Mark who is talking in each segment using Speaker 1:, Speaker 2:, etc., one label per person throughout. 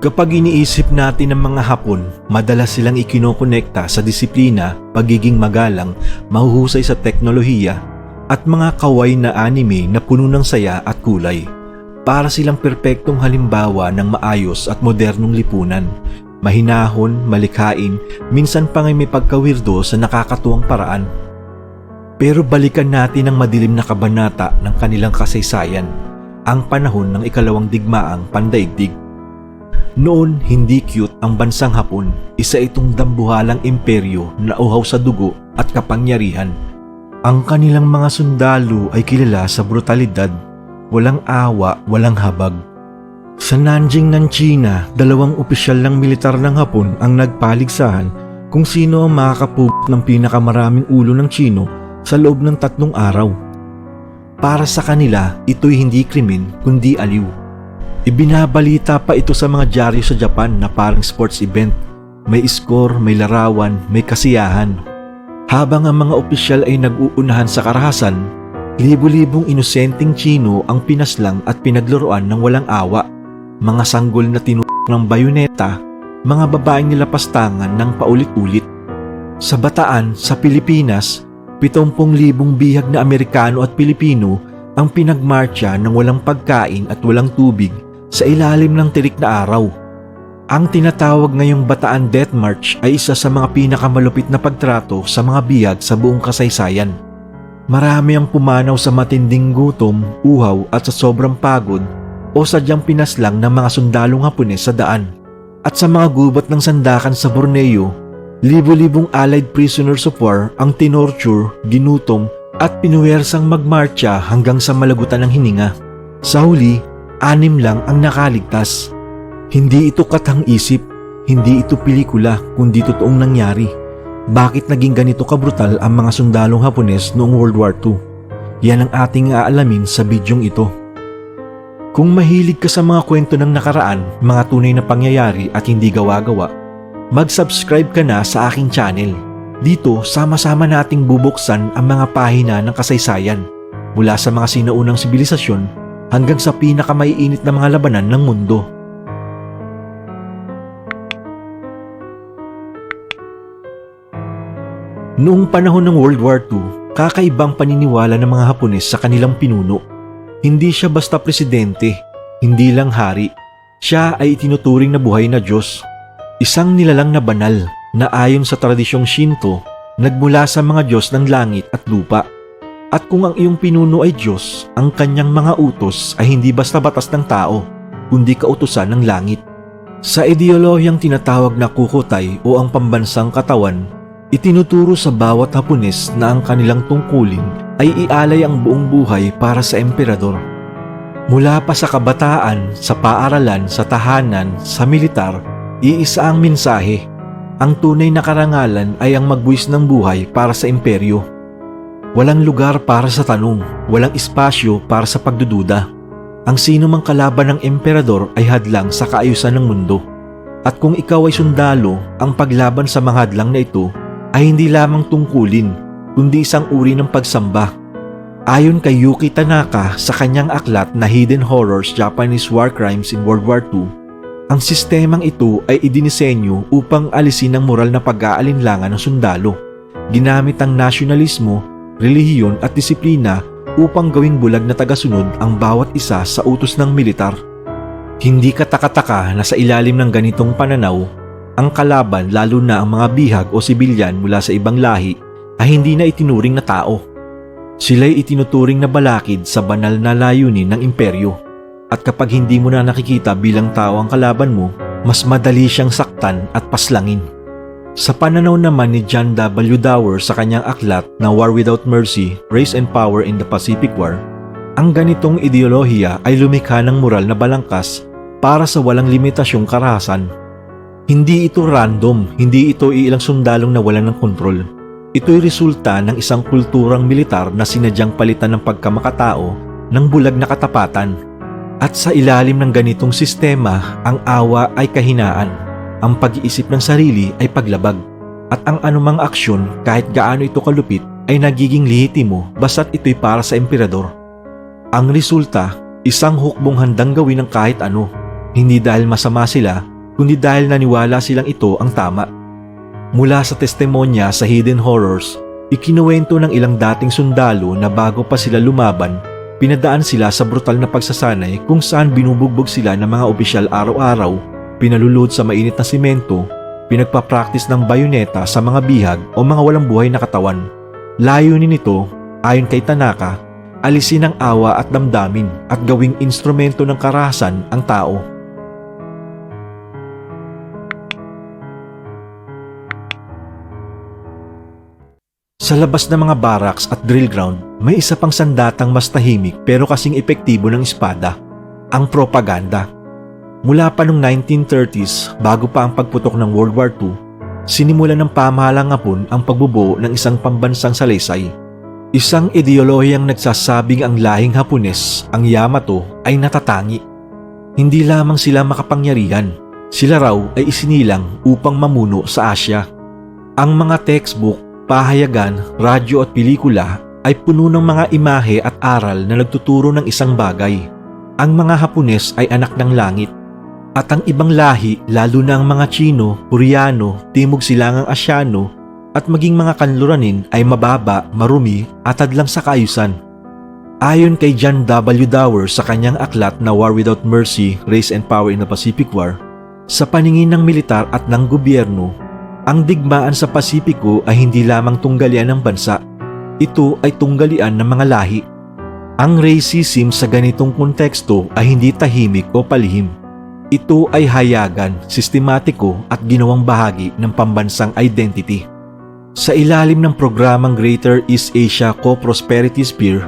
Speaker 1: Kapag iniisip natin ng mga Hapon, madalas silang ikinokonekta sa disiplina, pagiging magalang, mahuhusay sa teknolohiya, at mga kaway na anime na puno ng saya at kulay. Para silang perpektong halimbawa ng maayos at modernong lipunan. Mahinahon, malikhain, minsan pa may pagkawirdo sa nakakatuwang paraan. Pero balikan natin ang madilim na kabanata ng kanilang kasaysayan, ang panahon ng ikalawang digmaang pandaigdig. Noon, hindi cute ang bansang Hapon. Isa itong dambuhalang imperyo na uhaw sa dugo at kapangyarihan. Ang kanilang mga sundalo ay kilala sa brutalidad, walang awa, walang habag. Sa Nanjing ng China, dalawang opisyal ng militar ng Hapon ang nagpaligsahan kung sino ang makakapug ng pinakamaraming ulo ng Chino sa loob ng tatlong araw. Para sa kanila, ito'y hindi krimen kundi aliw. Ibinabalita pa ito sa mga dyaryo sa Japan na parang sports event. May score, may larawan, may kasiyahan. Habang ang mga opisyal ay nag-uunahan sa karahasan, libo-libong inosenteng Chino ang pinaslang at pinaglaruan ng walang awa. Mga sanggol na tinulak ng bayoneta, mga babaeng nilapastangan ng paulit-ulit. Sa Bataan, sa Pilipinas, 70,000 bihag na Amerikano at Pilipino ang pinagmarcha ng walang pagkain at walang tubig sa ilalim ng tirik na araw. Ang tinatawag ngayong Bataan Death March ay isa sa mga pinakamalupit na pagtrato sa mga bihag sa buong kasaysayan. Marami ang pumanaw sa matinding gutom, uhaw at sa sobrang pagod o sadyang pinaslang ng mga sundalong Hapones sa daan. At sa mga gubat ng sandakan sa Borneo, libo-libong allied prisoners of war ang tinorture, ginutom at pinuwersang magmarcha hanggang sa malagutan ng hininga. Sa huli, anim lang ang nakaligtas. Hindi ito katang isip, hindi ito pelikula kundi totoong nangyari. Bakit naging ganito kabrutal ang mga sundalong Hapones noong World War II? Yan ang ating aalamin sa bidyong ito. Kung mahilig ka sa mga kwento ng nakaraan, mga tunay na pangyayari at hindi gawa-gawa, mag-subscribe ka na sa aking channel. Dito, sama-sama nating bubuksan ang mga pahina ng kasaysayan mula sa mga sinaunang sibilisasyon hanggang sa pinakamaiinit na mga labanan ng mundo. Noong panahon ng World War II, kakaibang paniniwala ng mga Hapones sa kanilang pinuno. Hindi siya basta presidente, hindi lang hari. Siya ay itinuturing na buhay na Diyos. Isang nilalang na banal na ayon sa tradisyong Shinto, nagmula sa mga Diyos ng langit at lupa. At kung ang iyong pinuno ay Diyos, ang kanyang mga utos ay hindi basta batas ng tao, kundi kautusan ng langit. Sa ideolohiyang tinatawag na kukutay o ang pambansang katawan, itinuturo sa bawat Hapones na ang kanilang tungkulin ay ialay ang buong buhay para sa emperador. Mula pa sa kabataan, sa paaralan, sa tahanan, sa militar, iisa ang mensahe. Ang tunay na karangalan ay ang magbuwis ng buhay para sa imperyo. Walang lugar para sa tanong, walang espasyo para sa pagdududa. Ang sino mang kalaban ng emperador ay hadlang sa kaayusan ng mundo. At kung ikaw ay sundalo, ang paglaban sa mga hadlang na ito ay hindi lamang tungkulin, kundi isang uri ng pagsamba. Ayon kay Yuki Tanaka sa kanyang aklat na Hidden Horrors Japanese War Crimes in World War II, ang sistemang ito ay idinisenyo upang alisin ang moral na pag-aalinlangan ng sundalo. Ginamit ang nasyonalismo, relihiyon at disiplina upang gawing bulag na tagasunod ang bawat isa sa utos ng militar. Hindi katakataka na sa ilalim ng ganitong pananaw, ang kalaban lalo na ang mga bihag o sibilyan mula sa ibang lahi ay hindi na itinuring na tao. Sila'y itinuturing na balakid sa banal na layunin ng imperyo. At kapag hindi mo na nakikita bilang tao ang kalaban mo, mas madali siyang saktan at paslangin. Sa pananaw naman ni John W. Dower sa kanyang aklat na War Without Mercy, Race and Power in the Pacific War, ang ganitong ideolohiya ay lumikha ng moral na balangkas para sa walang limitasyong karahasan. Hindi ito random, hindi ito iilang sundalong nawalan ng kontrol. Ito'y resulta ng isang kulturang militar na sinadyang palitan ng pagkamakatao ng bulag na katapatan. At sa ilalim ng ganitong sistema, ang awa ay kahinaan, ang pag-iisip ng sarili ay paglabag, at ang anumang aksyon kahit gaano ito kalupit ay nagiging lehitimo basta't ito'y para sa emperador. Ang resulta, isang hukbong handang gawin ng kahit ano, hindi dahil masama sila kundi dahil naniwala silang ito ang tama. Mula sa testimonya sa Hidden Horrors, ikinuwento ng ilang dating sundalo na bago pa sila lumaban, pinadaan sila sa brutal na pagsasanay kung saan binubugbog sila ng mga opisyal araw-araw, pinalulod sa mainit na simento, pinagpa-practice ng bayoneta sa mga bihag o mga walang buhay na katawan. Layunin nito, ayon kay Tanaka, alisin ang awa at damdamin at gawing instrumento ng karahasan ang tao. Sa labas ng mga barracks at drill ground, may isa pang sandatang mas tahimik pero kasing epektibo ng espada, ang propaganda. Mula pa noong 1930s, bago pa ang pagputok ng World War II, sinimula ng pamahalang Hapon ang pagbubuo ng isang pambansang salaysay. Isang ideolohiyang nagsasabing ang lahing Hapones, ang Yamato, ay natatangi. Hindi lamang sila makapangyarihan, sila raw ay isinilang upang mamuno sa Asya. Ang mga textbook, pahayagan, radyo at pelikula ay puno ng mga imahe at aral na nagtuturo ng isang bagay. Ang mga Hapones ay anak ng langit. At ang ibang lahi, lalo na ang mga Chino, Koreano, Timog Silangang Asyano, at maging mga kanluranin ay mababa, marumi at hadlang sa kaayusan. Ayon kay John W. Dower sa kanyang aklat na War Without Mercy, Race and Power in the Pacific War, sa paningin ng militar at ng gobyerno, ang digmaan sa Pasipiko ay hindi lamang tunggalian ng bansa, ito ay tunggalian ng mga lahi. Ang racism sa ganitong konteksto ay hindi tahimik o palihim. Ito ay hayagan, sistematiko at ginawang bahagi ng pambansang identity. Sa ilalim ng programang Greater East Asia Co-Prosperity Sphere,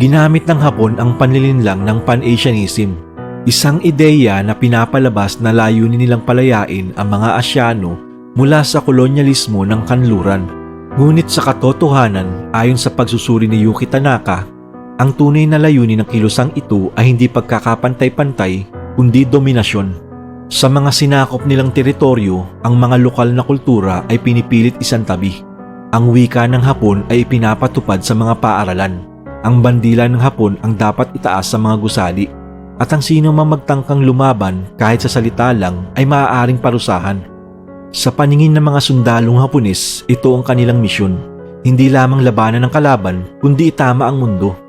Speaker 1: ginamit ng Hapon ang panlilinlang ng Pan-Asianism, isang ideya na pinapalabas na layunin nilang palayain ang mga Asyano mula sa kolonyalismo ng kanluran. Ngunit sa katotohanan, ayon sa pagsusuri ni Yuki Tanaka, ang tunay na layunin ng kilusang ito ay hindi pagkakapantay-pantay kundi dominasyon. Sa mga sinakop nilang teritoryo, ang mga lokal na kultura ay pinipilit isantabi. Ang wika ng Hapon ay ipinapatupad sa mga paaralan. Ang bandila ng Hapon ang dapat itaas sa mga gusali. At ang sino mang magtangkang lumaban kahit sa salita lang ay maaaring parusahan. Sa paningin ng mga sundalong Hapones, ito ang kanilang misyon. Hindi lamang labanan ng kalaban, kundi itama ang mundo.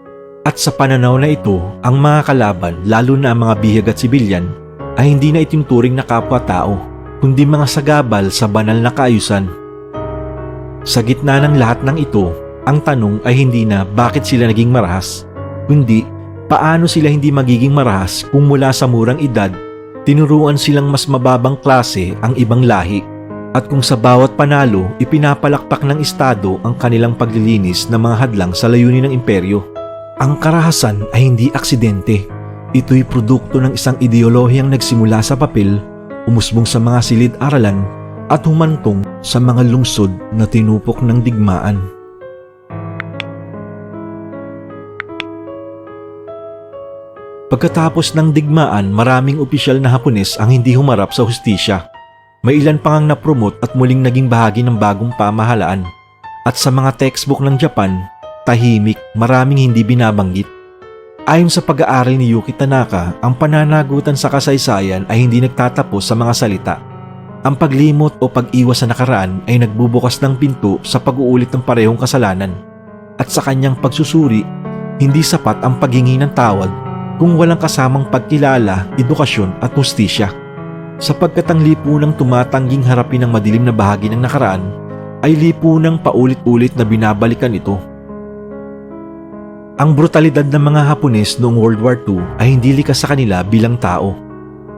Speaker 1: At sa pananaw na ito, ang mga kalaban, lalo na ang mga bihag at sibilyan, ay hindi na itinuturing na kapwa-tao, kundi mga sagabal sa banal na kaayusan. Sa gitna ng lahat ng ito, ang tanong ay hindi na bakit sila naging marahas, kundi paano sila hindi magiging marahas kung mula sa murang edad, tinuruan silang mas mababang klase ang ibang lahi at kung sa bawat panalo ipinapalakpak ng Estado ang kanilang paglilinis ng mga hadlang sa layunin ng imperyo. Ang karahasan ay hindi aksidente. Ito'y produkto ng isang ideolohiyang nagsimula sa papel, umusbong sa mga silid-aralan at humantong sa mga lungsod na tinupok ng digmaan. Pagkatapos ng digmaan, maraming opisyal na Hapones ang hindi humarap sa hustisya. May ilan pang ang napromote at muling naging bahagi ng bagong pamahalaan. At sa mga textbook ng Japan, tahimik, maraming hindi binabanggit. Ayon sa pag-aaral ni Yuki Tanaka, ang pananagutan sa kasaysayan ay hindi nagtatapos sa mga salita. Ang paglimot o pag-iwas sa nakaraan ay nagbubukas ng pinto sa pag-uulit ng parehong kasalanan. At sa kanyang pagsusuri, hindi sapat ang paghingi ng tawad kung walang kasamang pagkilala, edukasyon at hustisya. Sapagkat ang lipunang tumatangging harapin ang madilim na bahagi ng nakaraan ay lipunang paulit-ulit na binabalikan ito. Ang brutalidad ng mga Hapones noong World War II ay hindi likas sa kanila bilang tao.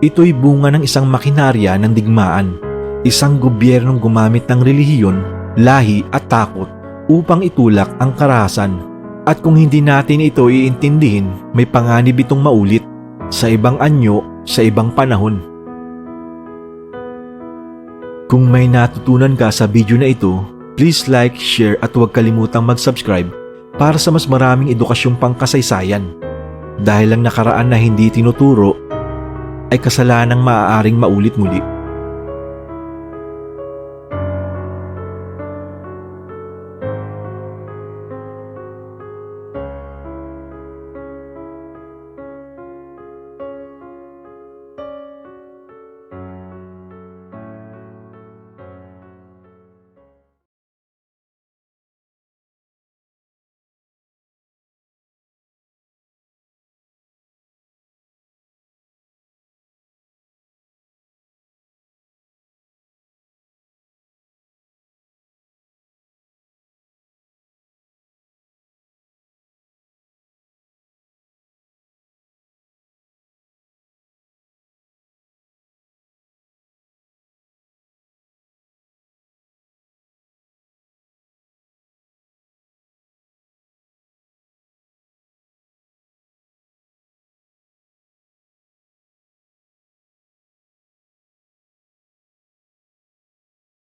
Speaker 1: Ito'y bunga ng isang makinarya ng digmaan, isang gobyernong gumamit ng relihiyon, lahi at takot upang itulak ang karahasan. At kung hindi natin ito iintindihin, may panganib itong maulit sa ibang anyo, sa ibang panahon. Kung may natutunan ka sa video na ito, please like, share at huwag kalimutang mag-subscribe para sa mas maraming edukasyong pangkasaysayan. Dahil ang nakaraan na hindi tinuturo ay kasalanang maaaring maulit muli.